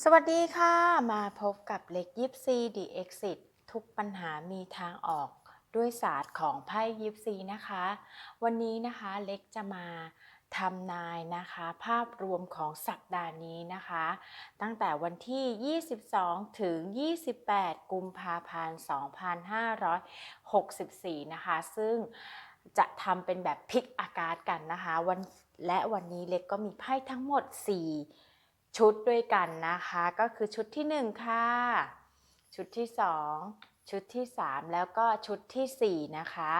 สวัสดีค่ะ มาพบกับเล็กยิปซี The Exit ทุกปัญหามีทางออกด้วยศาสตร์ของไพ่ยิปซีนะคะ วันนี้นะคะเล็กจะมาทำนายนะคะ ภาพรวมของสัปดาห์นี้นะคะ ตั้งแต่วันที่ 22 ถึง 28 กุมภาพันธ์ 2564 นะคะ ซึ่งจะทำเป็นแบบพิกอากาศกันนะคะ วันและวันนี้เล็กก็มีไพ่ทั้งหมด 4 ชุดด้วยกันนะคะ ก็คือชุดที่ 1 ค่ะ ชุดที่ 2 ชุดที่ 3 แล้วก็ชุดทีสี่ 4 นะคะ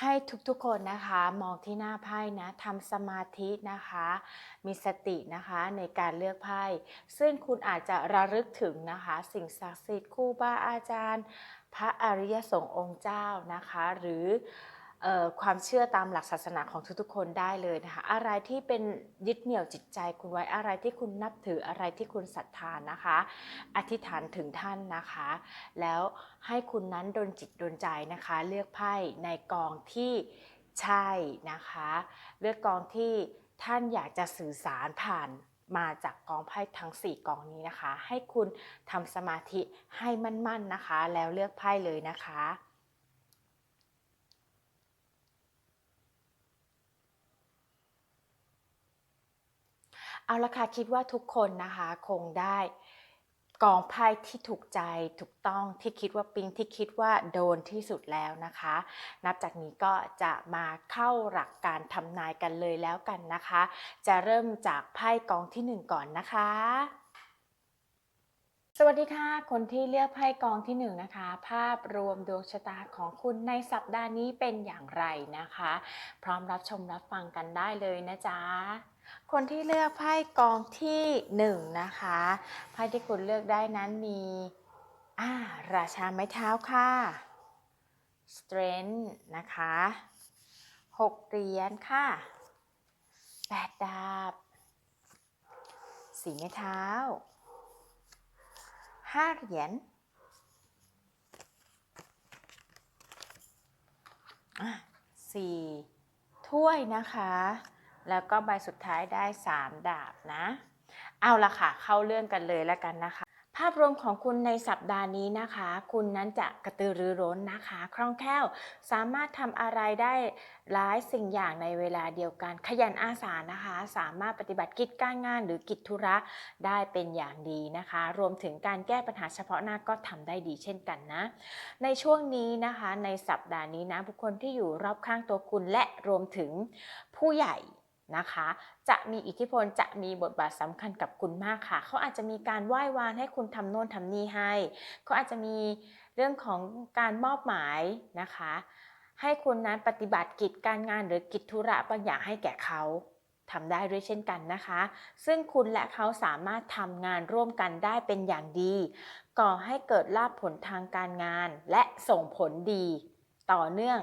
ให้ทุกๆคนนะคะมองที่หน้าไพ่นะทำสมาธินะคะ มีสตินะคะในการเลือกไพ่ ซึ่งคุณอาจจะระลึกถึงนะคะ สิ่งศักดิ์สิทธิ์ครูบาอาจารย์ พระอริยสงฆ์องค์เจ้านะคะ หรือ ความเชื่อตามหลักศาสนาของทุกๆคนได้เลยนะคะอะไรที่เป็นยึดเหนี่ยวจิตใจคุณไว้อะไรที่คุณนับถืออะไรที่คุณศรัทธานะคะ อธิษฐานถึงท่านนะคะ แล้วให้คุณนั้นดนจิตดนใจนะคะ เลือกไพ่ในกองที่ใช่นะคะ เลือกกองที่ท่านอยากจะสื่อสารผ่านมาจากกองไพ่ทั้ง 4 กองนี้นะคะ ให้คุณทำสมาธิให้มั่นๆนะคะ แล้วเลือกไพ่เลยนะคะ เอาละค่ะคิดว่าทุกคนนะคะคงได้กองไพ่ที่ถูกใจถูกต้องที่คิดว่าปิงที่คิดว่าโดนที่สุดแล้วนะคะ นับจากนี้ก็จะมาเข้าหลักการทำนายกันเลยแล้วกันนะคะ จะเริ่มจากไพ่กองที่หนึ่งก่อนนะคะสวัสดีค่ะ คนที่เลือกไพ่กองที่หนึ่งนะคะ ภาพรวมดวงชะตาของคุณในสัปดาห์นี้เป็นอย่างไรนะคะ พร้อมรับชมรับฟังกันได้เลยนะจ๊ะ คนที่เลือกไพ่กองที่หนึ่งนะคะไพ่ที่คุณเลือกได้นั้นมีอ่าราชาไม้เท้าค่ะ strength นะคะหกเหรียญค่ะแปดดาบสีไม้เท้าห้าเหรียญสี่ถ้วยนะคะ แล้วก็ใบสุดท้ายได้ 3 ดาบนะ เอาละค่ะ เข้าเรื่องกันเลยแล้วกันนะคะ ภาพรวมของคุณในสัปดาห์นี้นะคะ คุณนั้นจะกระตือรือร้นนะคะ คล่องแคล่ว สามารถทำอะไรได้หลายสิ่งอย่างในเวลาเดียวกัน ขยันอาสานะคะ สามารถปฏิบัติกิจการงานหรือกิจธุระได้เป็นอย่างดีนะคะ รวมถึงการแก้ปัญหาเฉพาะหน้าก็ทำได้ดีเช่นกันนะ ในช่วงนี้นะคะ ในสัปดาห์นี้นะบุคคลที่อยู่รอบข้างตัวคุณและรวมถึงผู้ใหญ่ นะคะ จะมีอิทธิพลจะมีบทบาทสำคัญกับคุณมากค่ะ เขาอาจจะมีการไหว้วานให้คุณทำโน่นทำนี่ให้ เขาอาจจะมีเรื่องของการมอบหมายนะคะ ให้คุณนั้นปฏิบัติกิจการงานหรือกิจธุระบางอย่างให้แก่เขาทำได้ด้วยเช่นกันนะคะ ซึ่งคุณและเขาสามารถทำงานร่วมกันได้เป็นอย่างดี ก่อให้เกิดลาภผลทางการงาน และส่งผลดี ต่อเนื่อง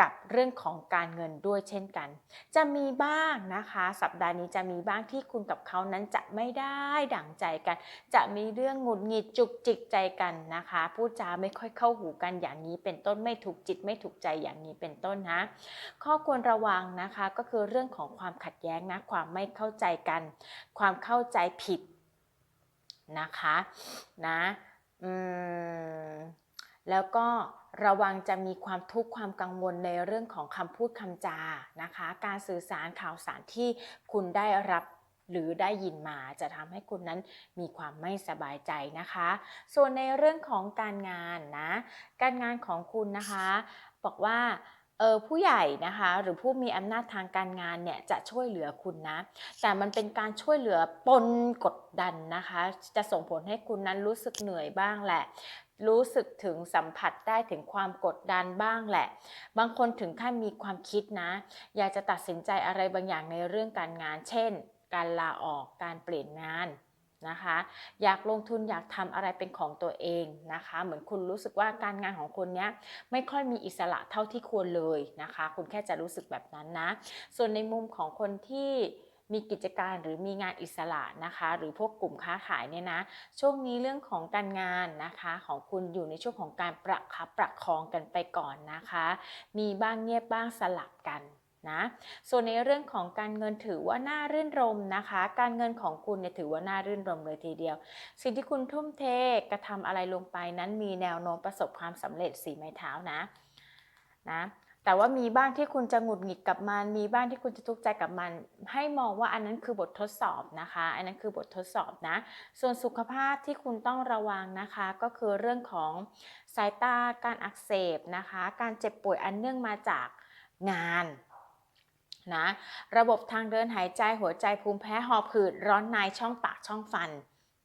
กับเรื่องของการเงินด้วยเช่นกัน จะมีบ้างนะคะ สัปดาห์นี้จะมีบ้างที่คุณกับเขานั้นจะไม่ได้ดั่งใจกัน จะมีเรื่องหงุดหงิดจุกจิกใจกันนะคะพูดจาไม่ค่อยเข้าหูกันอย่างนี้เป็นต้นไม่ถูกจิตไม่ถูกใจอย่างนี้เป็นต้นนะข้อควรระวังนะคะก็คือเรื่องของความขัดแย้งนะความไม่เข้าใจกัน ความเข้าใจผิดนะคะนะอืม แล้วก็ระวังจะมีความทุกข์ความกังวลในเรื่องของคำพูดคำจานะคะ การสื่อสารข่าวสารที่คุณได้รับหรือได้ยินมาจะทำให้คุณนั้นมีความไม่สบายใจนะคะ ส่วนในเรื่องของการงานนะ การงานของคุณนะคะ บอกว่าเออผู้ใหญ่นะคะหรือผู้มีอำนาจทางการงานเนี่ยจะช่วยเหลือคุณนะ แต่มันเป็นการช่วยเหลือปนกดดันนะคะ จะส่งผลให้คุณนั้นรู้สึกเหนื่อยบ้างแหละ รู้สึกถึงสัมผัสได้ถึงความกดดันบ้างแหละ บางคนถึงขั้นมีความคิดนะ อยากจะตัดสินใจอะไรบางอย่างในเรื่องการงาน เช่น การลาออก การเปลี่ยนงานนะคะ อยากลงทุนอยากทำอะไรเป็นของตัวเองนะคะ เหมือนคุณรู้สึกว่าการงานของคุณเนี้ยไม่ค่อยมีอิสระเท่าที่ควรเลยนะคะ คุณแค่จะรู้สึกแบบนั้นนะ ส่วนในมุมของคนที่ มีกิจการหรือมีงานอิสระนะคะ หรือพวกกลุ่มค้าขายเนี่ยนะ ช่วงนี้เรื่องของการงานนะคะของคุณอยู่ในช่วงของการประคับประคองกันไปก่อนนะคะ มีบ้างเงียบบ้างสลับกันนะส่วนในเรื่องของการเงินถือว่าน่ารื่นรมนะคะ การเงินของคุณเนี่ยถือว่าน่ารื่นรมเลยทีเดียว สิ่งที่คุณทุ่มเทกระทำอะไรลงไปนั้นมีแนวโน้มประสบความสำเร็จสีไม้เท้านะนะ แต่ว่ามีบ้างที่คุณจะหงุดหงิดกับมัน มีบ้างที่คุณจะทุกข์ใจกับมัน ให้มองว่าอันนั้นคือบททดสอบนะคะ อันนั้นคือบททดสอบนะ ส่วนสุขภาพที่คุณต้องระวังนะคะ ก็คือเรื่องของสายตา การอักเสบนะคะ การเจ็บป่วยอันเนื่องมาจากงานนะ ระบบทางเดินหายใจหัวใจภูมิแพ้หอบหืดร้อนในช่องปากช่องฟัน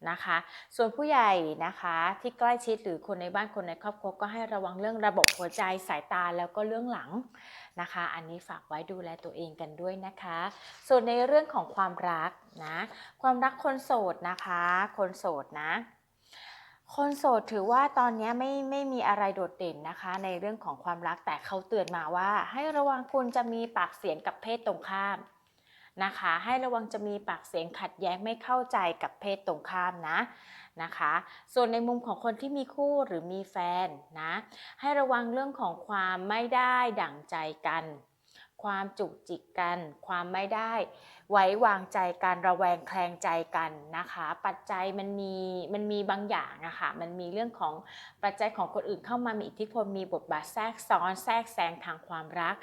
นะคะ ส่วนผู้ใหญ่นะคะที่ใกล้ชิดหรือคนในบ้านคนในครอบครัวก็ให้ระวังเรื่องระบบหัวใจสายตาแล้วก็เรื่องหลังนะคะ อันนี้ฝากไว้ดูแลตัวเองกันด้วยนะคะ ส่วนในเรื่องของความรักนะความรักคนโสดนะคะ คนโสดนะคนโสดถือว่าตอนนี้ไม่ไม่มีอะไรโดดเด่นนะคะ ในเรื่องของความรักแต่เขาเตือนมาว่า ให้ระวังคุณจะมีปากเสียงกับเพศตรงข้าม นะคะ ให้ระวังจะมีปากเสียงขัดแย้งไม่เข้าใจกับเพศตรงข้ามนะนะคะ ส่วนในมุมของคนที่มีคู่หรือมีแฟนนะ ให้ระวังเรื่องของความไม่ได้ดั่งใจกัน ความจุกจิกกัน ความไม่ได้ไว้วางใจกันระแวงแคลงใจกันนะคะ ปัจจัยมันมีมันมีบางอย่างอะค่ะมันมีเรื่องของปัจจัยของคนอื่นเข้ามามีอิทธิพลมีบทบาทแทรกซ้อนแทรกแซงทางความรัก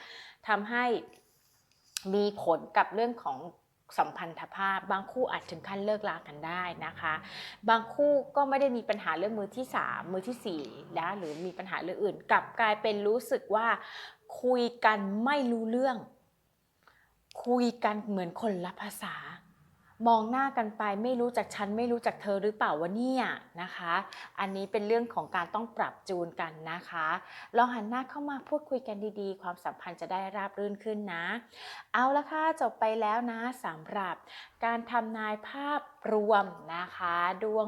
ทำให้ มีผลกับเรื่องของสัมพันธภาพ บางคู่อาจถึงขั้นเลิกลากันได้นะคะ บางคู่ก็ไม่ได้มีปัญหาเรื่องมือที่ 3 มือที่4นะหรือมีปัญหาเรื่องอื่นกลับกลายเป็นรู้สึกว่าคุยกันไม่รู้เรื่อง คุยกันเหมือนคนละภาษา มองหน้ากันไปไม่รู้จักฉันไม่รู้จักเธอหรือเปล่าวะเนี่ยนะคะ อันนี้เป็นเรื่องของการต้องปรับจูนกันนะคะลองหันหน้าเข้ามาพูดคุยกันดีๆ ความสัมพันธ์จะได้ราบรื่นขึ้นนะ เอาละค่ะจบไปแล้วนะสำหรับการทำนายภาพรวมนะคะ ดวง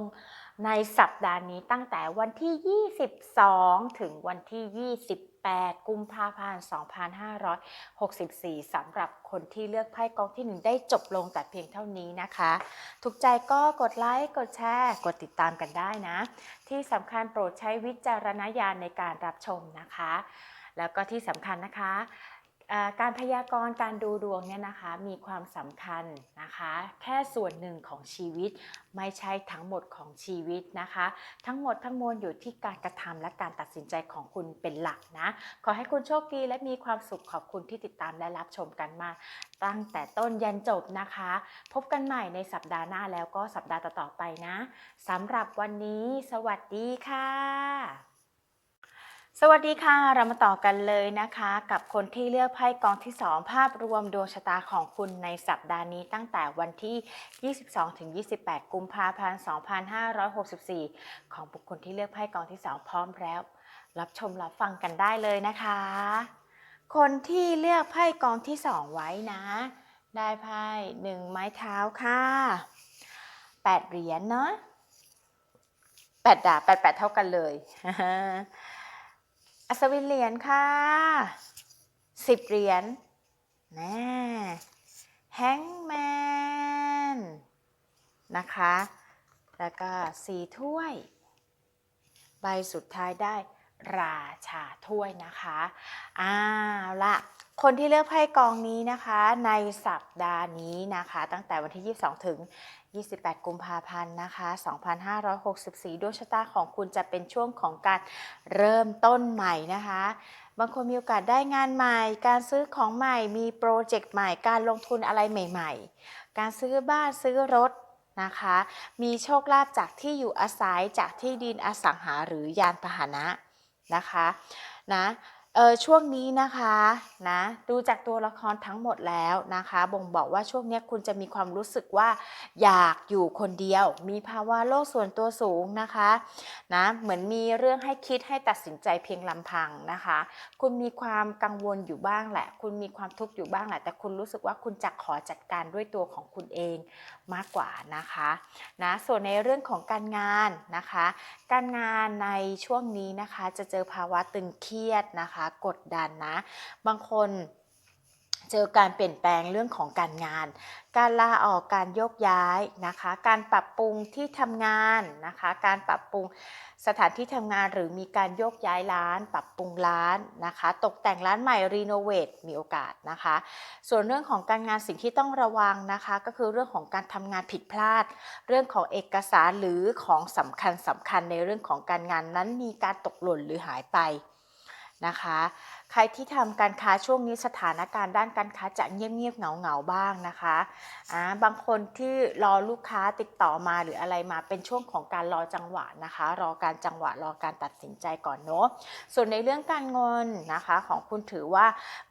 ในสัปดาห์นี้ตั้งแต่วันที่ 22 ถึงวันที่ 8 กุมภาพันธ์ 2564สำหรับคนที่เลือกไพ่กองที่ 1 ได้จบลงแต่เพียงเท่านี้นะคะ ถูกใจก็กดไลค์ กดแชร์ กดติดตามกันได้นะ ที่สำคัญโปรดใช้วิจารณญาณในการรับชมนะคะ แล้วก็ที่สำคัญนะคะ การพยากรณ์การดูดวงเนี่ยนะคะมีความสำคัญนะคะ แค่ส่วนหนึ่งของชีวิตไม่ใช่ทั้งหมดของชีวิตนะคะ ทั้งหมดทั้งมวลอยู่ที่การกระทำและการตัดสินใจของคุณเป็นหลักนะ ขอให้คุณโชคดีและมีความสุขขอบคุณที่ติดตามและรับชมกันมา ตั้งแต่ต้นยันจบนะคะ พบกันใหม่ในสัปดาห์หน้าแล้วก็สัปดาห์ต่อๆไปนะสำหรับวันนี้ สวัสดีค่ะ สวัสดีค่ะ เรามาต่อกันเลยนะคะ กับคนที่เลือกไพ่กองที่ 2 ภาพรวมดวงชะตาของคุณในสัปดาห์นี้ตั้งแต่วันที่ 22ถึง28 กุมภาพันธ์ 2564 ของบุคคลที่เลือกไพ่กองที่ 2 พร้อมแล้ว รับชมรับฟังกันได้เลยนะคะ คนที่เลือกไพ่กองที่ 2 ไว้นะ ได้ไพ่หนึ่งไม้เท้าค่ะ8เหรียญเนาะ8ดาบ8 8เท่ากันเลย อัศวินเหรียญค่ะสิบเหรียญแน่แฮงแมนนะคะ แล้วก็สีถ้วย ใบสุดท้ายได้ ราชาถ้วยนะคะอ้าวละคนที่เลือกไพ่กองนี้นะคะ ในสัปดาห์นี้นะคะ ตั้งแต่วันที่ 22 ถึง 28 กุมภาพันธ์นะคะ 2564 ดวงชะตาของคุณจะเป็นช่วงของการเริ่มต้นใหม่นะคะ บางคนมีโอกาสได้งานใหม่ การซื้อของใหม่ มีโปรเจกต์ใหม่ การลงทุนอะไรใหม่ๆ การซื้อบ้านซื้อรถนะคะ มีโชคลาภจากที่อยู่อาศัยจากที่ดินอสังหาหรือยานพาหนะ นะคะนะเออช่วงนี้นะคะนะดูจากตัวละครทั้งหมดแล้วนะคะ บ่งบอกว่าช่วงนี้คุณจะมีความรู้สึกว่าอยากอยู่คนเดียว มีภาวะโลกส่วนตัวสูงนะคะนะเหมือนมีเรื่องให้คิดให้ตัดสินใจเพียงลำพังนะคะ คุณมีความกังวลอยู่บ้างแหละ คุณมีความทุกข์อยู่บ้างแหละ แต่คุณรู้สึกว่าคุณจะขอจัดการด้วยตัวของคุณเอง มากกว่านะคะนะส่วนในเรื่องของการงานนะคะ การงานในช่วงนี้นะคะจะเจอภาวะตึงเครียดนะคะ กดดันนะ บางคน เจอการเปลี่ยนแปลงเรื่องของการงาน การลาออกการโยกย้ายนะคะ การปรับปรุงที่ทำงานนะคะ การปรับปรุงสถานที่ทำงานหรือมีการโยกย้ายร้าน ปรับปรุงร้านนะคะ ตกแต่งร้านใหม่รีโนเวทมีโอกาสนะคะ ส่วนเรื่องของการงานสิ่งที่ต้องระวังนะคะ ก็คือเรื่องของการทำงานผิดพลาด เรื่องของเอกสารหรือของสำคัญสำคัญในเรื่องของการงานนั้นมีการตกหล่นหรือหายไปนะคะ ใครที่ทำการค้าช่วงนี้สถานการณ์ด้านการค้าจะเงียบๆเหงาๆบ้างนะคะอ่าบางคนที่รอลูกค้าติดต่อมาหรืออะไรมาเป็นช่วงของการรอจังหวะนะคะ รอการจังหวะรอการตัดสินใจก่อนเนาะส่วนในเรื่องการเงินนะคะของคุณถือว่า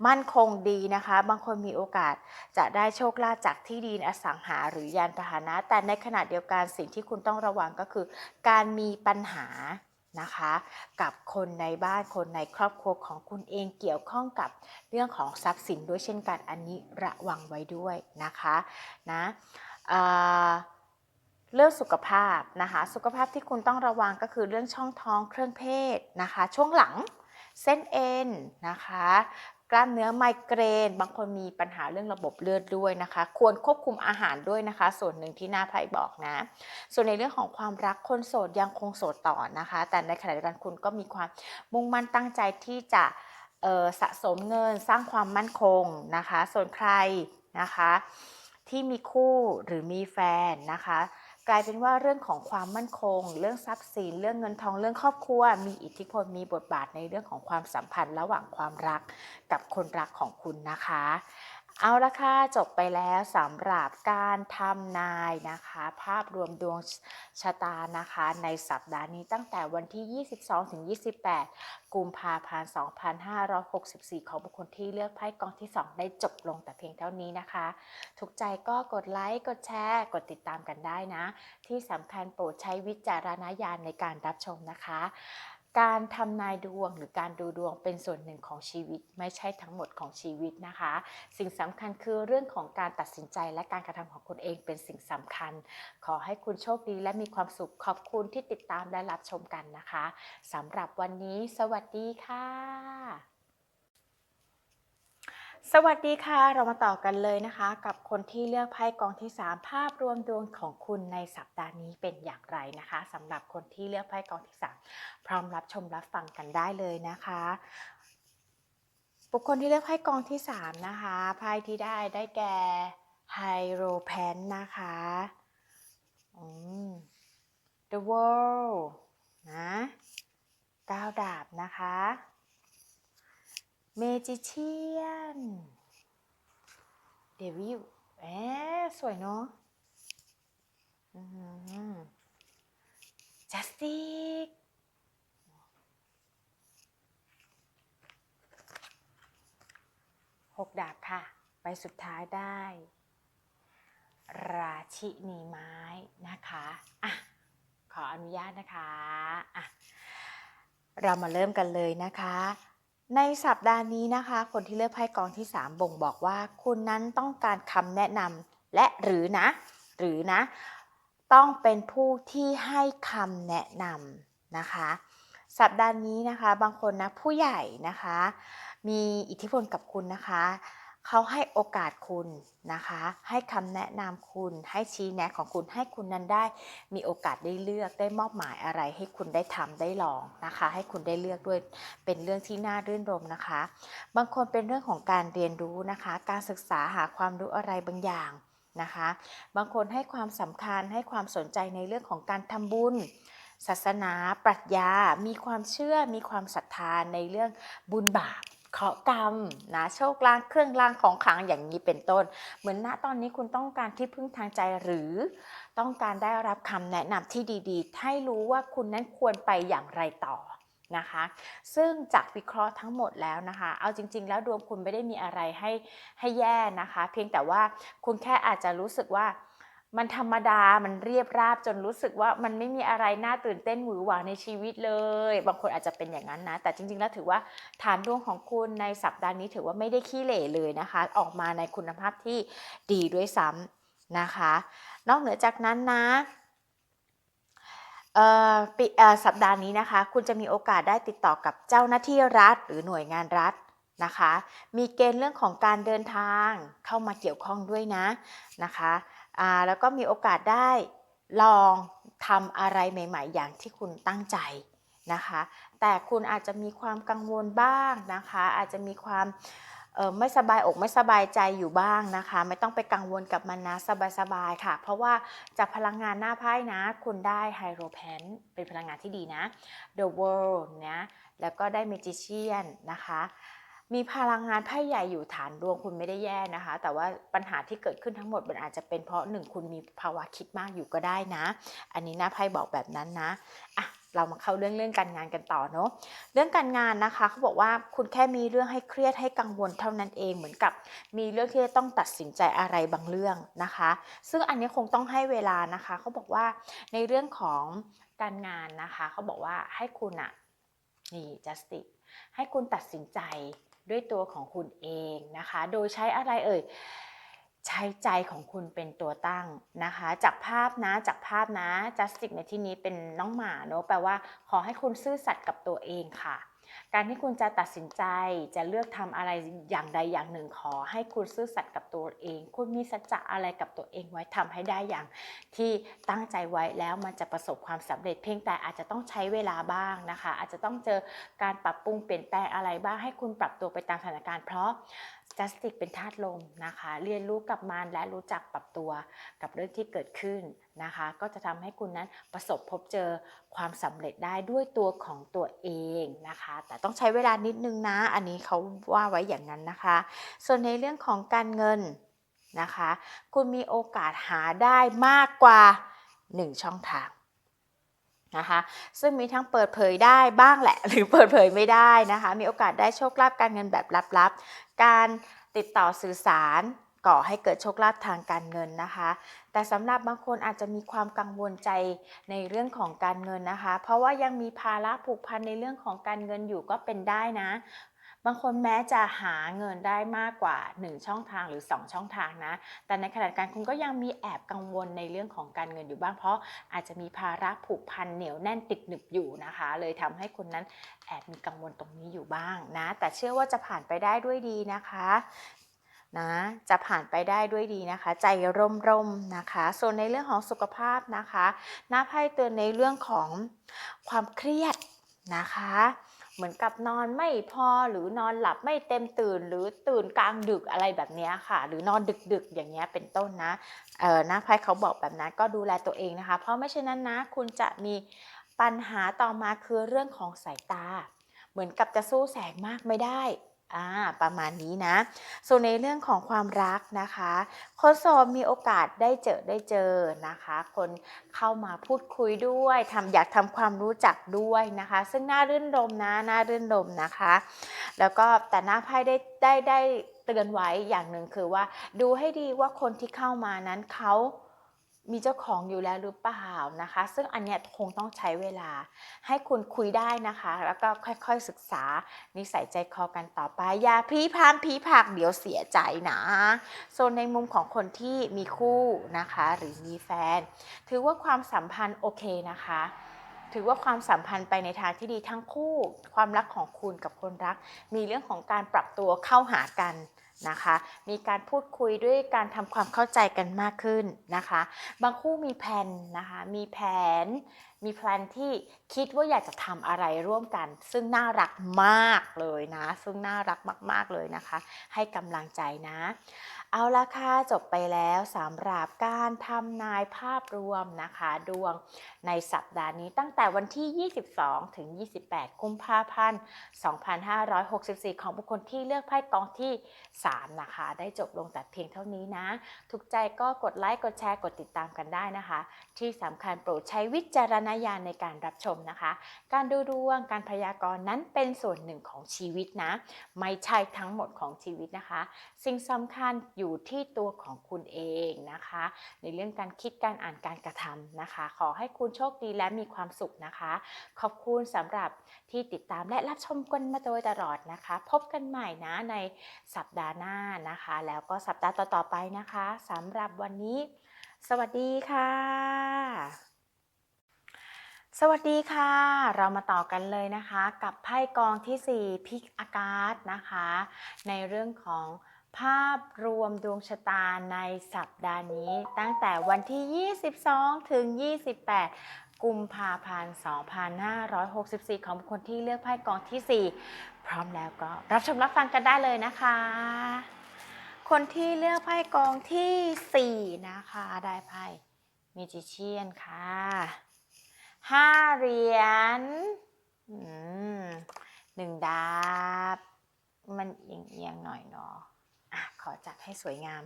มั่นคงดีนะคะ บางคนมีโอกาสจะได้โชคลาภจากที่ดินอสังหาหรือยานพาหนะ แต่ในขณะเดียวกันสิ่งที่คุณต้องระวังก็คือ การมีปัญหา นะคะ กับคนในบ้านคนในครอบครัวของคุณเองเกี่ยวข้องกับเรื่องของทรัพย์สินด้วยเช่นกันอันนี้ระวังไว้ด้วยนะคะนะเรื่องสุขภาพนะคะสุขภาพที่คุณต้องระวังก็คือเรื่องช่องท้องเครื่องเพศนะคะ ช่วงหลังเส้นเอ็นนะคะ กล้ามเนื้อไมเกรน บางคนมีปัญหาเรื่องระบบเลือดด้วยนะคะ ควรควบคุมอาหารด้วยนะคะ ส่วนหนึ่งที่หน้าไพ่บอกนะ ส่วนในเรื่องของความรักคนโสดยังคงโสดต่อนะคะ แต่ในขณะเดียวกันคุณก็มีความมุ่งมั่นตั้งใจที่จะสะสมเงินสร้างความมั่นคงนะคะ ส่วนใครนะคะที่มีคู่หรือมีแฟนนะคะ กลายเป็นว่าเรื่องของความมั่นคง เรื่องทรัพย์สิน เรื่องเงินทองเรื่องครอบครัว มีอิทธิพลมีบทบาทในเรื่องของความสัมพันธ์ระหว่างความรักกับคนรักของคุณนะคะ เอาละค่ะ จบไปแล้วสำหรับการทำนายนะคะ ภาพรวมดวงชะตานะคะ ในสัปดาห์นี้ตั้งแต่วันที่ 22 ถึง 28 กุมภาพันธ์ 2564 ของบุคคลที่เลือกไพ่กองที่ 2 ได้จบลงแต่เพียงเท่านี้นะคะ ถูกใจก็กดไลค์ กดแชร์ กดติดตามกันได้นะ ที่สำคัญโปรดใช้วิจารณญาณในการรับชมนะคะ การทำนายดวงหรือการดูดวงเป็นส่วนหนึ่งของชีวิต ไม่ใช่ทั้งหมดของชีวิตนะคะ สิ่งสำคัญคือเรื่องของการตัดสินใจและการกระทำของคุณเองเป็นสิ่งสำคัญ ขอให้คุณโชคดีและมีความสุขขอบคุณที่ติดตามและรับชมกันนะคะสำหรับวันนี้ สวัสดีค่ะ สวัสดีค่ะ เรามาต่อกันเลยนะคะ กับคนที่เลือกไพ่กองที่ 3 ภาพรวมดวงของคุณในสัปดาห์นี้เป็นอย่างไรนะคะสำหรับคนที่เลือกไพ่กองที่ 3 พร้อมรับชมรับฟังกันได้เลยนะคะ บุคคลที่เลือกไพ่กองที่ 3 นะคะไพ่ที่ได้ได้แก่ไฮโรแพนนะคะอืม The World นะก้าวดาบนะคะ เมจิเชียนเดวิลแหมสวยเนาะจัสติกหกดาบค่ะ ไปสุดท้ายได้ ราชินีไม้นะคะอะขออนุญาตนะคะอะเรามาเริ่มกันเลยนะคะ ในสัปดาห์นี้นะคะ คนที่เลือกไพ่กองที่ 3 บ่งบอกว่า คุณนั้นต้องการคำแนะนำและหรือนะ หรือนะ ต้องเป็นผู้ที่ให้คำแนะนำนะคะ สัปดาห์นี้นะคะ บางคนนะผู้ใหญ่นะคะ มีอิทธิพลกับคุณนะคะ เขาให้โอกาสคุณนะคะ ให้คำแนะนำคุณ ให้ชี้แนะของคุณ ให้คุณนั้นได้ มีโอกาสได้เลือก ได้มอบหมายอะไร ให้คุณได้ทำได้ลองนะคะ ให้คุณได้เลือกด้วย เป็นเรื่องที่น่ารื่นรมนะคะ บางคนเป็นเรื่องของการเรียนรู้นะคะ การศึกษาหาความรู้อะไรบางอย่างนะคะ บางคนให้ความสำคัญ ให้ความสนใจในเรื่องของการทำบุญศาสนา ปรัชญา มีความเชื่อ มีความศรัทธาในเรื่องบุญบาป เคราะห์กรรมนะโชคลางเครื่องรางของขลังอย่างนี้เป็นต้น เหมือนณตอนนี้คุณต้องการที่พึ่งทางใจหรือต้องการได้รับคำแนะนำที่ดีๆ ให้รู้ว่าคุณนั้นควรไปอย่างไรต่อนะคะ ซึ่งจากวิเคราะห์ทั้งหมดแล้วนะคะ เอาจริง ๆ แล้วดวงคุณไม่ได้มีอะไรให้ให้แย่นะคะ เพียงแต่ว่าคุณแค่อาจจะรู้สึกว่า มันธรรมดา มันเรียบราบจนรู้สึกว่ามันไม่มีอะไรน่าตื่นเต้นหวือหวาในชีวิตเลย บางคนอาจจะเป็นอย่างนั้นนะ แต่จริงๆ แล้วถือว่าฐานดวงของคุณในสัปดาห์นี้ถือว่าไม่ได้ขี้เหร่เลยนะคะ ออกมาในคุณภาพที่ดีด้วยซ้ำนะคะ นอกเหนือจากนั้นนะเอ่อสัปดาห์นี้นะคะ คุณจะมีโอกาสได้ติดต่อกับเจ้าหน้าที่รัฐ หรือหน่วยงานรัฐนะคะ มีเกณฑ์เรื่องของการเดินทางเข้ามาเกี่ยวข้องด้วยนะนะคะ อ่าแล้วก็มีโอกาสได้ลองทำอะไรใหม่ ๆ อย่างที่คุณตั้งใจนะคะ แต่คุณอาจจะมีความกังวลบ้างนะคะ อาจจะมีความไม่สบายอกไม่สบายใจอยู่บ้างนะคะ ไม่ต้องไปกังวลกับมันนะสบายๆค่ะ เพราะว่าจากพลังงานหน้าไพ่นะ คุณได้ไฮโ o แพนเป็นพลังงานที่ดีนะ The World นะแล้วก็ได้ Magician นะคะ มีพลังงานไพ่ใหญ่อยู่ฐานดวงคุณไม่ได้แย่นะคะ แต่ว่าปัญหาที่เกิดขึ้นทั้งหมดมันอาจจะเป็นเพราะหนึ่งคุณมีภาวะคิดมากอยู่ก็ได้นะ อันนี้น้าไพ่บอกแบบนั้นนะอะเรามาเข้าเรื่องเรื่องการงานกันต่อเนาะเรื่องการงานนะคะเขาบอกว่าคุณแค่มีเรื่องให้เครียดให้กังวลเท่านั้นเองเหมือนกับ มีเรื่องที่จะต้องตัดสินใจอะไรบางเรื่องนะคะ ซึ่งอันนี้คงต้องให้เวลานะคะเขาบอกว่าในเรื่องของการงานนะคะเขาบอกว่าให้คุณอะนี่ justice ให้คุณตัดสินใจ ด้วยตัวของคุณเองนะคะ โดยใช้อะไรเอ่ย ใช้ใจของคุณเป็นตัวตั้งนะคะ จากภาพนะ จากภาพนะ justice ในที่นี้เป็นน้องหมาเนาะ แปลว่าขอให้คุณซื่อสัตย์กับตัวเองค่ะ การที่คุณจะตัดสินใจจะเลือกทำอะไรอย่างใดอย่างหนึ่งขอ ให้คุณซื่อสัตย์กับตัวเอง คุณมีสัจจะอะไรกับตัวเองไว้ทำให้ได้อย่างที่ตั้งใจไว้แล้วมันจะประสบความสำเร็จเพียงแต่อาจจะต้องใช้เวลาบ้างนะคะ อาจจะต้องเจอการปรับปรุงเปลี่ยนแปลงอะไรบ้างให้คุณปรับตัวไปตามสถานการณ์เพราะ จัสติกเป็นธาตุลมนะคะ เรียนรู้กับมันและรู้จักปรับตัวกับเรื่องที่เกิดขึ้นนะคะ ก็จะทำให้คุณนั้นประสบพบเจอความสำเร็จได้ด้วยตัวของตัวเองนะคะ แต่ต้องใช้เวลานิดนึงนะ อันนี้เขาว่าไว้อย่างนั้นนะคะ ส่วนในเรื่องของการเงินนะคะ คุณมีโอกาสหาได้มากกว่า 1 ช่องทาง นะคะ ซึ่งมีทั้งเปิดเผยได้บ้างแหละ หรือเปิดเผยไม่ได้นะคะ มีโอกาสได้โชคลาภการเงินแบบลับๆ การติดต่อสื่อสารก่อให้เกิดโชคลาภทางการเงินนะคะ แต่สำหรับบางคนอาจจะมีความกังวลใจในเรื่องของการเงินนะคะ เพราะว่ายังมีภาระผูกพันในเรื่องของการเงินอยู่ก็เป็นได้นะ บางคนแม้จะหาเงินได้มากกว่า 1 ช่องทางหรือ 2 ช่องทางนะ แต่ในขณะเดียวกันคุณก็ยังมีแอบกังวลในเรื่องของการเงินอยู่บ้างเพราะอาจจะมีภาระผูกพันเหนียวแน่นติดหนึบอยู่นะคะ เลยทำให้คุณนั้นแอบมีกังวลตรงนี้อยู่บ้างนะ แต่เชื่อว่าจะผ่านไปได้ด้วยดีนะคะนะจะผ่านไปได้ด้วยดีนะคะ ใจร่มๆนะคะ ส่วนในเรื่องของสุขภาพนะคะหน้าไพ่เตือนในเรื่องของความเครียดนะคะ เหมือนกับนอนไม่พอหรือนอนหลับไม่เต็มตื่น หรือตื่นกลางดึกอะไรแบบนี้ค่ะ หรือนอนดึกๆ อย่างเงี้ยเป็นต้นนะเออน้าไพ่เขาบอกแบบนั้นก็ดูแลตัวเองนะคะ เพราะไม่เช่นนั้นนะ คุณจะมีปัญหาต่อมาคือเรื่องของสายตา เหมือนกับจะสู้แสงมากไม่ได้ อ่าประมาณนี้นะ ส่วนในเรื่องของความรักนะคะ คนโสดมีโอกาสได้เจอได้เจอนะคะ คนเข้ามาพูดคุยด้วยทำอยากทำความรู้จักด้วยนะคะ ซึ่งน่ารื่นรมนะน่ารื่นรมนะคะ แล้วก็แต่หน้าไพ่ได้ได้ได้เตือนไว้อย่างหนึ่งคือว่า ดูให้ดีว่าคนที่เข้ามานั้นเขา มีเจ้าของอยู่แล้วหรือเปล่านะคะ ซึ่งอันเนี้ยคงต้องใช้เวลา ให้คุณคุยได้นะคะ แล้วก็ค่อยๆศึกษานิสัยใจคอกันต่อไป อย่าพีพามพีผักเดี๋ยวเสียใจนะส่วนในมุมของคนที่มีคู่นะคะ หรือมีแฟน ถือว่าความสัมพันธ์โอเคนะคะ ถือว่าความสัมพันธ์ไปในทางที่ดีทั้งคู่ ความรักของคุณกับคนรัก มีเรื่องของการปรับตัวเข้าหากัน นะคะ มีการพูดคุยด้วยการทำความเข้าใจกันมากขึ้นนะคะ บางคู่มีแผนนะคะ มีแผน มีแผนที่คิดว่าอยากจะทำอะไรร่วมกัน ซึ่งน่ารักมากเลยนะ ซึ่งน่ารักมาก ๆเลยนะคะ ให้กำลังใจนะ เอาละค่ะจบไปแล้วสำหรับการทำนายภาพรวมนะคะ ดวงในสัปดาห์นี้ตั้งแต่วันที่ 22 ถึง 28 กุมภาพันธ์ 2564 ของบุคคลที่เลือกไพ่กองที่ 3 นะคะ ได้จบลงแต่เพียงเท่านี้นะถูกใจก็กดไลค์กดแชร์กดติดตามกันได้นะคะ ที่สำคัญโปรดใช้วิจารณญาณในการรับชมนะคะ การดูดวงการพยากรณ์นั้นเป็นส่วนหนึ่งของชีวิตนะ ไม่ใช่ทั้งหมดของชีวิตนะคะ สิ่งสำคัญอยู่ที่ตัวของคุณเองนะคะ ในเรื่องการคิดการอ่านการกระทำนะคะ ขอให้คุณโชคดีและมีความสุขนะคะ ขอบคุณสำหรับที่ติดตามและรับชมกันมาโดยตลอดนะคะ พบกันใหม่นะในสัปดาห์หน้านะคะ แล้วก็สัปดาห์ต่อๆไปนะคะสำหรับวันนี้ สวัสดีค่ะสวัสดีค่ะ เรามาต่อกันเลยนะคะ กับไพ่กองที่ 4 พิกอากาศนะคะ ในเรื่องของ ภาพรวมดวงชะตาในสัปดาห์นี้ ตั้งแต่วันที่ 22 ถึง 28 กุมภาพันธ์ 2564 ของบุคคลที่เลือกไพ่กองที่ 4 พร้อมแล้วก็รับชมรับฟังกันได้เลยนะคะ คนที่เลือกไพ่กองที่ 4 นะคะ ได้ไพ่มิจิเชียนค่ะห้าเหรียญหนึ่งดาบ มันเอียงๆหน่อยเนาะ อะขอจัดให้สวยงาม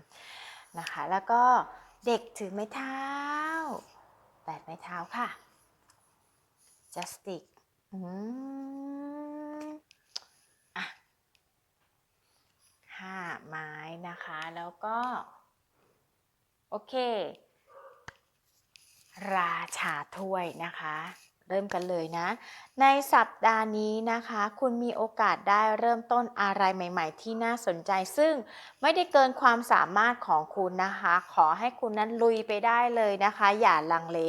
นะคะ แล้วก็เด็กถือไม้เท้าแปดไม้เท้าค่ะ justice อืมอะห้าไม้นะคะ แล้วก็ โอเค ราชาถ้วยนะคะ เริ่มกันเลยนะ ในสัปดาห์นี้นะคะ คุณมีโอกาสได้เริ่มต้นอะไรใหม่ ๆ ที่น่าสนใจ ซึ่งไม่ได้เกินความสามารถของคุณนะคะ ขอให้คุณนั้นลุยไปได้เลยนะคะ อย่าลังเล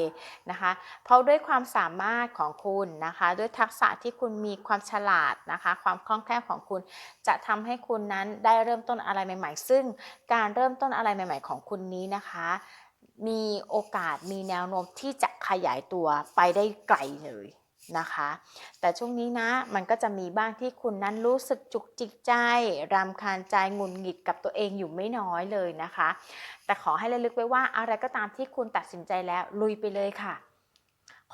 นะคะ เพราะด้วยความสามารถของคุณนะคะ ด้วยทักษะที่คุณมีความฉลาดนะคะ ความคล่องแคล่วของคุณ จะทำให้คุณนั้นได้เริ่มต้นอะไรใหม่ ๆ ซึ่งการเริ่มต้นอะไรใหม่ ๆ ของคุณนี้นะคะ มีโอกาสมีแนวโน้มที่จะขยายตัวไปได้ไกลเลยนะคะ แต่ช่วงนี้นะมันก็จะมีบ้างที่คุณนั้นรู้สึกจุกจิกใจรำคาญใจงุนหงิดกับตัวเองอยู่ไม่น้อยเลยนะคะ แต่ขอให้ระลึกไว้ว่าอะไรก็ตามที่คุณตัดสินใจแล้วลุยไปเลยค่ะ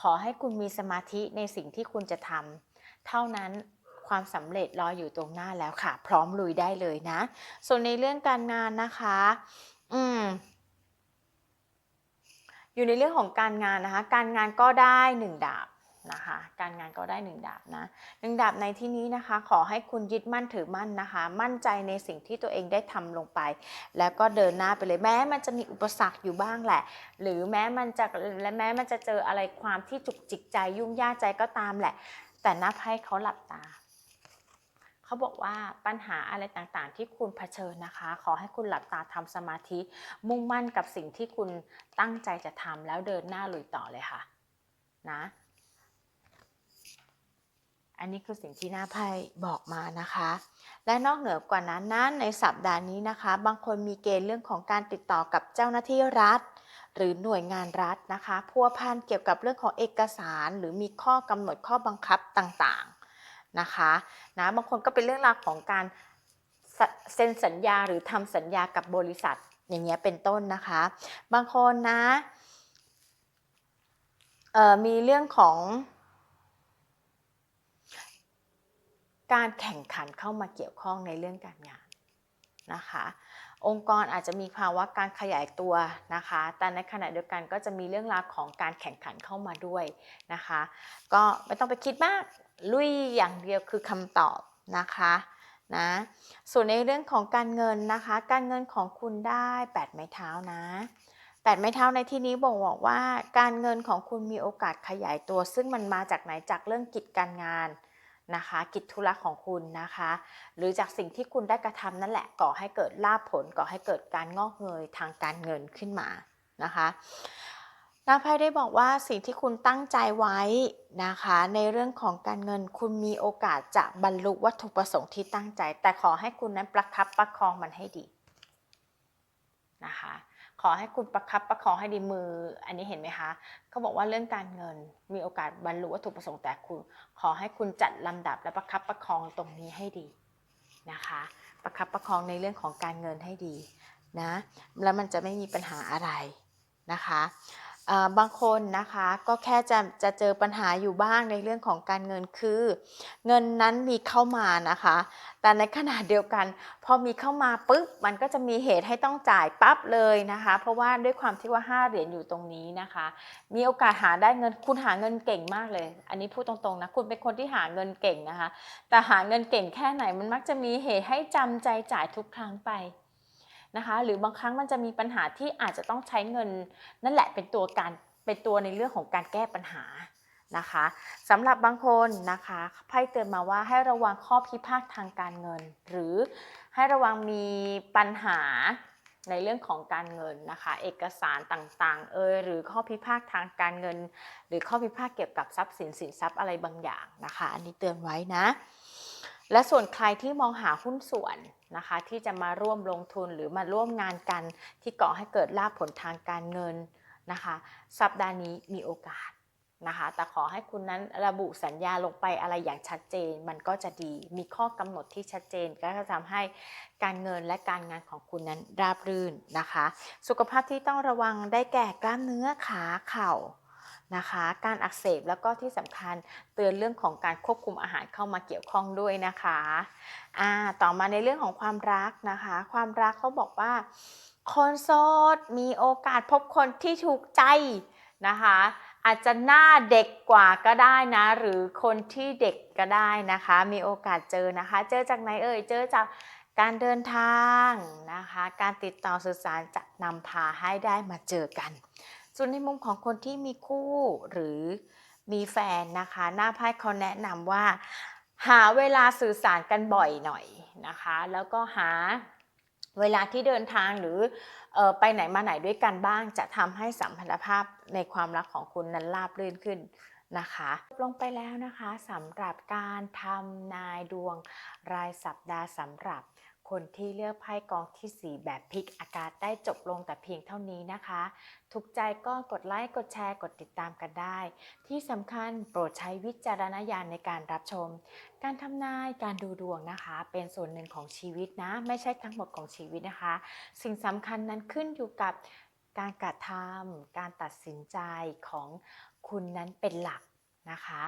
ขอให้คุณมีสมาธิในสิ่งที่คุณจะทำเท่านั้นความสำเร็จรออยู่ตรงหน้าแล้วค่ะ พร้อมลุยได้เลยนะ ส่วนในเรื่องการงานนะคะ อืม อยู่ในเรื่องของการงานนะคะ การงานก็ได้หนึ่งดาบนะคะ การงานก็ได้หนึ่งดาบนะหนึ่งดาบในที่นี้นะคะ ขอให้คุณยึดมั่นถือมั่นนะคะ มั่นใจในสิ่งที่ตัวเองได้ทำลงไป แล้วก็เดินหน้าไปเลยแม้มันจะมีอุปสรรคอยู่บ้างแหละ หรือแม้มันจะและแม้มันจะเจออะไรความที่จุกจิกใจยุ่งยากใจก็ตามแหละ แต่นับให้เขาหลับตา เขาบอกว่าปัญหาอะไรต่างๆ ที่คุณเผชิญนะคะ ขอให้คุณหลับตาทำสมาธิ มุ่งมั่นกับสิ่งที่คุณตั้งใจจะทำแล้วเดินหน้าลุยต่อเลยค่ะนะอันนี้คือสิ่งที่หน้าไพ่บอกมานะคะ และนอกเหนือกว่านั้นนั้นในสัปดาห์นี้นะคะ บางคนมีเกณฑ์เรื่องของการติดต่อกับเจ้าหน้าที่รัฐ หรือหน่วยงานรัฐนะคะพัวพันเกี่ยวกับเรื่องของเอกสาร หรือมีข้อกำหนดข้อบังคับต่างๆ นะคะนะบางคนก็เป็นเรื่องราวของการเซ็นสัญญาหรือทำสัญญากับบริษัทอย่างเงี้ยเป็นต้นนะคะ บางคนนะมีเรื่องของการแข่งขันเข้ามาเกี่ยวข้องในเรื่องการงานนะคะ องค์กรอาจจะมีภาวะการขยายตัวนะคะ แต่ในขณะเดียวกันก็จะมีเรื่องราวของการแข่งขันเข้ามาด้วยนะคะ ก็ไม่ต้องไปคิดมาก ลุยอย่างเดียวคือคำตอบนะคะนะส่วนในเรื่องของการเงินนะคะ การเงินของคุณได้ 8 ไม้เท้านะ8ไม้เท้าในที่นี้บอกบอกว่า การเงินของคุณมีโอกาสขยายตัว ซึ่งมันมาจากไหนจากเรื่องกิจการงานนะคะ กิจธุระของคุณนะคะ หรือจากสิ่งที่คุณได้กระทำนั่นแหละก่อให้เกิดลาภผลก่อให้เกิดการงอกเงยทางการเงินขึ้นมานะคะ นาไพ่ได้บอกว่าสิ่งที่คุณตั้งใจไว้นะคะ ในเรื่องของการเงินคุณมีโอกาสจะบรรลุวัตถุประสงค์ที่ตั้งใจ แต่ขอให้คุณนั้นประคับประคองมันให้ดีนะคะ ขอให้คุณประคับประคองให้ดีมือ อันนี้เห็นไหมคะเขาบอกว่าเรื่องการเงินมีโอกาสบรรลุวัตถุประสงค์แต่คุณ ขอให้คุณจัดลำดับและประคับประคองตรงนี้ให้ดีนะคะ ประคับประคองในเรื่องของการเงินให้ดีนะแล้วมันจะไม่มีปัญหาอะไรนะคะ บางคนนะคะก็แค่จะจะเจอปัญหาอยู่บ้างในเรื่องของการเงินคือ เงินนั้นมีเข้ามานะคะ แต่ในขณะเดียวกัน พอมีเข้ามาปุ๊บมันก็จะมีเหตุให้ต้องจ่ายปั๊บเลยนะคะ เพราะว่าด้วยความที่ว่า 5 เหรียญอยู่ตรงนี้นะคะ มีโอกาสหาได้เงินคุณหาเงินเก่งมากเลย อันนี้พูดตรงๆนะคุณเป็นคนที่หาเงินเก่งนะคะ แต่หาเงินเก่งแค่ไหนมันมักจะมีเหตุให้จำใจจ่ายทุกครั้งไป นะคะ หรือบางครั้งมันจะมีปัญหาที่อาจจะต้องใช้เงิน นั่นแหละเป็นตัวการเป็นตัวในเรื่องของการแก้ปัญหานะคะสำหรับบางคนนะคะไพ่เตือนมาว่าให้ระวังข้อพิพาททางการเงิน หรือให้ระวังมีปัญหาในเรื่องของการเงินนะคะ เอกสารต่างๆ เอยหรือข้อพิพาททางการเงิน หรือข้อพิพาทเกี่ยวกับทรัพย์สินสินทรัพย์อะไรบางอย่างนะคะ อันนี้เตือนไว้นะ และส่วนใครที่มองหาหุ้นส่วนนะคะ ที่จะมาร่วมลงทุนหรือมาร่วมงานกันที่ก่อให้เกิดลาภผลทางการเงินนะคะ สัปดาห์นี้มีโอกาสนะคะ แต่ขอให้คุณนั้นระบุสัญญาลงไปอะไรอย่างชัดเจน มันก็จะดีมีข้อกำหนดที่ชัดเจน ก็จะทำให้การเงินและการงานของคุณนั้นราบรื่นนะคะ สุขภาพที่ต้องระวังได้แก่กล้ามเนื้อขาเข่า นะคะ การอักเสบแล้วก็ที่สำคัญเตือนเรื่องของการควบคุมอาหารเข้ามาเกี่ยวข้องด้วยนะคะอ่าต่อมาในเรื่องของความรักนะคะ ความรักเขาบอกว่า คนโสดมีโอกาสพบคนที่ถูกใจนะคะอาจจะหน้าเด็กกว่าก็ได้นะ หรือคนที่เด็กก็ได้นะคะ มีโอกาสเจอนะคะ เจอจากไหนเอ่ยเจอจากการเดินทางนะคะ การติดต่อสื่อสารจะนำพาให้ได้มาเจอกัน ส่วนในมุมของคนที่มีคู่หรือมีแฟนนะคะ หน้าไพ่เขาแนะนำว่า หาเวลาสื่อสารกันบ่อยหน่อยนะคะ แล้วก็หาเวลาที่เดินทางหรือออไปไหนมาไหนด้วยกันบ้าง จะทำให้สัมพันธภาพในความรักของคุณนั้นราบรื่นขึ้นนะคะลงไปแล้วนะคะสำหรับการทำนายดวงรายสัปดาห์สำหรับ คนที่เลือกไพ่กองที่ 4 แบบพลิกอากาศได้จบลงแต่เพียงเท่านี้นะคะ ถูกใจก็กดไลค์ กดแชร์ กดติดตามกันได้ ที่สำคัญโปรดใช้วิจารณญาณในการรับชม การทำนายการดูดวงนะคะ เป็นส่วนหนึ่งของชีวิตนะ ไม่ใช่ทั้งหมดของชีวิตนะคะ สิ่งสำคัญนั้นขึ้นอยู่กับการกระทำการตัดสินใจของคุณนั้นเป็นหลักนะคะ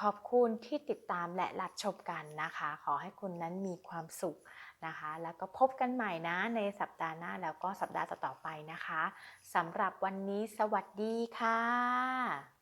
ขอบคุณที่ติดตามและรับชมกันนะคะ ขอให้คุณนั้นมีความสุข นะคะ แล้วก็พบกันใหม่นะในสัปดาห์หน้าแล้วก็สัปดาห์ต่อๆไปนะคะสำหรับวันนี้สวัสดีค่ะ